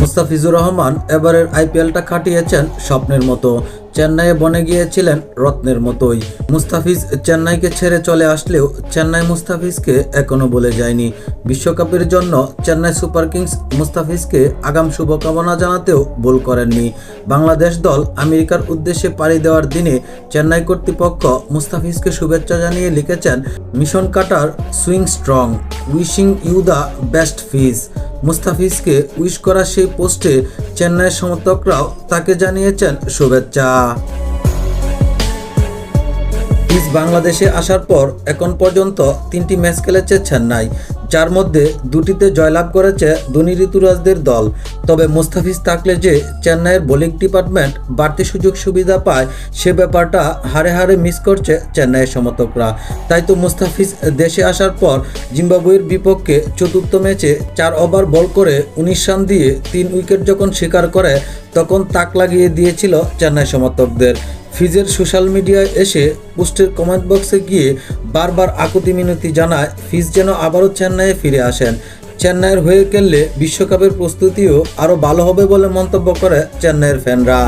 মুস্তাফিজুর রহমান এবারের আইপিএলটা কাটিয়েছেন স্বপ্নের মতো। চেন্নাইয়ে বনে গিয়েছিলেন রত্নের মতোই। মুস্তাফিজ চেন্নাইকে ছেড়ে চলে আসলেও চেন্নাই মুস্তাফিজকে এখনও বলে যায়নি। বিশ্বকাপের জন্য চেন্নাই সুপার কিংস মুস্তাফিজকে আগাম শুভকামনা জানাতেও ভুল করেননি। বাংলাদেশ দল আমেরিকার উদ্দেশ্যে পাড়ি দেওয়ার দিনে চেন্নাই কর্তৃপক্ষ মুস্তাফিজকে শুভেচ্ছা জানিয়ে লিখেছেন, mission cutter swing strong, wishing you the best Fizz. মুস্তাফিজকে wish করা সেই পোস্টে চেন্নাইয়ের সমর্থকরাও তাকে জানিয়েছেন শুভেচ্ছা। বাংলাদেশে আসার পর এখন পর্যন্ত তিনটি ম্যাচ খেলেছে চেন্নাই। যার মধ্যে দুটিতে জয়লাভ করেছে ধনী ঋতুরাজদের দল। তবে মুস্তাফিজ থাকলে যে চেন্নাইয়ের বোলিং ডিপার্টমেন্ট বাড়তি সুযোগ সুবিধা পায়, সে ব্যাপারটা হারে হারে মিস করছে চেন্নাইয়ের সমর্থকরা। তাই তো মুস্তাফিজ দেশে আসার পর জিম্বাবুয়ের বিপক্ষে চতুর্থ ম্যাচে চার ওভার বল করে উনিশ রান দিয়ে তিন উইকেট যখন শিকার করে, তখন তাক লাগিয়ে দিয়েছিল চেন্নাই সমর্থকদের। ফিজের সোশ্যাল মিডিয়ায় এসে পোস্টের কমেন্ট বক্সে গিয়ে বারবার আকুতি মিনতি জানায়, ফিজ যেন আবারও চেন্নাইয়ে ফিরে আসেন। চেন্নাইয়ের হয়ে খেললে বিশ্বকাপের প্রস্তুতিও আরও ভালো হবে বলে মন্তব্য করে চেন্নাইয়ের ফ্যানরা।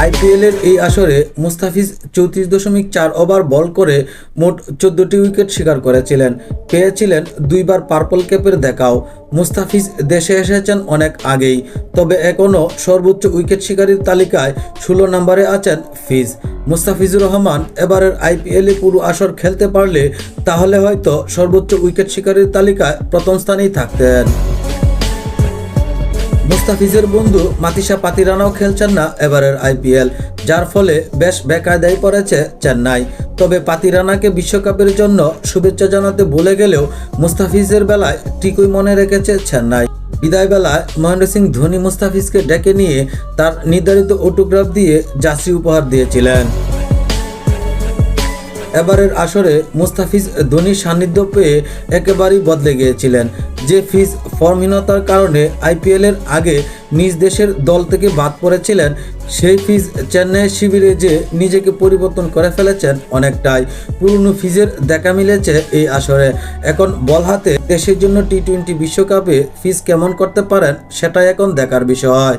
আইপিএলের এই আসরে মুস্তাফিজ চৌত্রিশ দশমিক চার ওভার বল করে মোট চোদ্দটি উইকেট শিকার করেছিলেন। পেয়েছিলেন দুইবার পার্পল ক্যাপের দেখাও। মুস্তাফিজ দেশে এসেছেন অনেক আগেই, তবে এখনও সর্বোচ্চ উইকেট শিকারীর তালিকায় ষোলো নম্বরে আছেন ফিজ। মুস্তাফিজুর রহমান, এবারের আইপিএলে পুরো আসর খেলতে পারলে তাহলে হয়তো সর্বোচ্চ উইকেট শিকারীর তালিকায় প্রথম স্থানেই থাকতেন। মুস্তাফিজের বন্ধু মাতিসা পাতিরানাও খেলছেন না এবারের আইপিএল, যার ফলে বেশ বেকায়দায় পড়েছে চেন্নাই। তবে পাতিরানাকে বিশ্বকাপের জন্য শুভেচ্ছা জানাতে ভুলে গেলেও মুস্তাফিজের বেলায় ঠিকই মনে রেখেছে চেন্নাই। বিদায় বেলায় মহেন্দ্র সিং ধোনি মুস্তাফিজকে ডেকে নিয়ে তার নির্ধারিত অটোগ্রাফ দিয়ে জার্সি উপহার দিয়েছিলেন। এবারের আসরে মুস্তাফিজ ধোনির সান্নিধ্য পেয়ে একেবারেই বদলে গিয়েছিলেন। যে ফিজ ফর্মহীনতার কারণে আইপিএলের আগে নিজ দেশের দল থেকে বাদ পড়েছিলেন, সেই ফিজ চেন্নাই শিবিরে যে নিজেকে পরিবর্তন করে ফেলেছেন অনেকটাই। পুরনো ফিজের দেখা মিলেছে এই আসরে। এখন বল হাতে দেশের জন্য টি টোয়েন্টি বিশ্বকাপে ফিজ কেমন করতে পারেন, সেটাই এখন দেখার বিষয়।